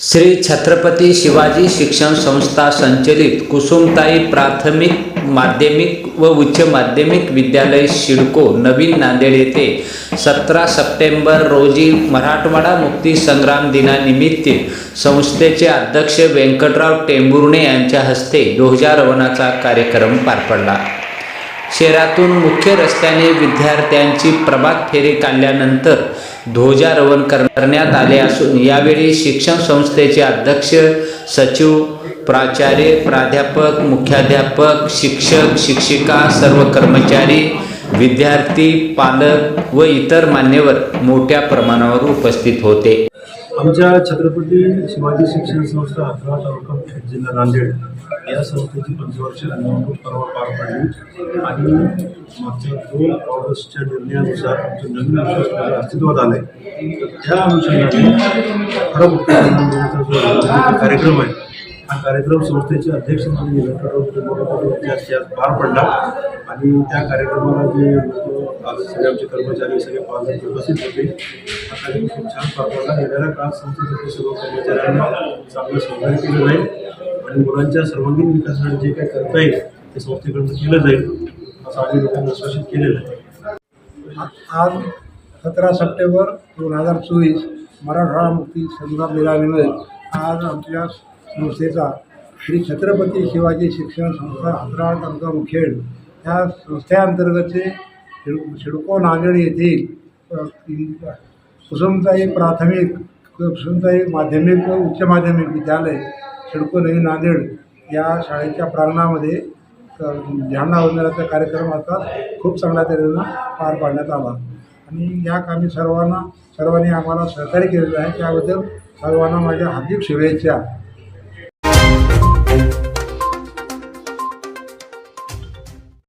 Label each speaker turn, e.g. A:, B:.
A: श्री छत्रपती शिवाजी शिक्षण संस्था संचलित कुसुमताई प्राथमिक माध्यमिक व उच्च माध्यमिक विद्यालय शिडको नवीन नांदेड येथे सतरा सप्टेंबर रोजी मराठवाडा मुक्ती संग्राम दिनानिमित्त संस्थेचे अध्यक्ष व्यंकटराव टेंभुर्णे यांच्या हस्ते ध्वजारोहणाचा कार्यक्रम पार पडला. शहरातून मुख्य रस्त्याने विद्यार्थ्यांची प्रभात फेरी काढल्यानंतर ध्वजारोहण करण्यात आले असून यावेळी शिक्षण संस्थेचे अध्यक्ष सचिव प्राचार्य प्राध्यापक मुख्याध्यापक शिक्षक शिक्षिका सर्व कर्मचारी विद्यार्थी पालक व इतर मान्यवर मोठ्या प्रमाणावर उपस्थित होते.
B: आमच्या छत्रपती शिवाजी शिक्षण संस्था अकरा तालुका जिल्हा नांदेड या संस्थेची पंचवर्षीय निवडणूक परवा पार पडली आणि मागच्या दोन ऑगस्टच्या निर्णयानुसार आमचं नवीन विश्वास अस्तित्वात आलं आहे तर त्या अनुषंगाने खरं मुक्ती जो कार्यक्रम आहे हा कार्यक्रम संस्थेचे अध्यक्ष म्हणून व्यंकटराव यांच्या आज पार पडला. आणि त्या कार्यक्रमाला जे लोक आज सगळे आमचे कर्मचारी सगळे पालक उपस्थित होते हा कार्यक्रम खूप छान पार पडला. येणाऱ्या काळात संस्थेसाठी सर्व कर्मचाऱ्यांना चांगलं सहकार्य केलं जाईल. आणि मुलांच्या सर्वांगीण विकासासाठी जे काही करता येईल ते संस्थेकडून केलं जाईल. असं लोकांना आश्वासित केलेलं आहे.
C: आज सतरा सप्टेंबर दोन हजार चोवीस मराठवाडा मुक्ती संग्राम दिनानिमित्त आज आमच्या संस्थेचा श्री छत्रपती शिवाजी शिक्षण संस्था अंतराळ तालुका मुखेड या संस्थेअंतर्गतचे शिडको शिडको नांदेड येथील कुसुमताई प्राथमिक कुसुमताई माध्यमिक व उच्च माध्यमिक विद्यालय शिडको नवी नांदेड या शाळेच्या प्रांगणामध्ये ध्यांना झेंडा वंदनाचा कार्यक्रम आता खूप चांगल्या तऱ्हेनं पार पाडण्यात आला. आणि या कामी सर्वांना सर्वांनी आम्हाला सहकार्य केलेलं आहे. त्याबद्दल सर्वांना माझ्या हार्दिक शुभेच्छा.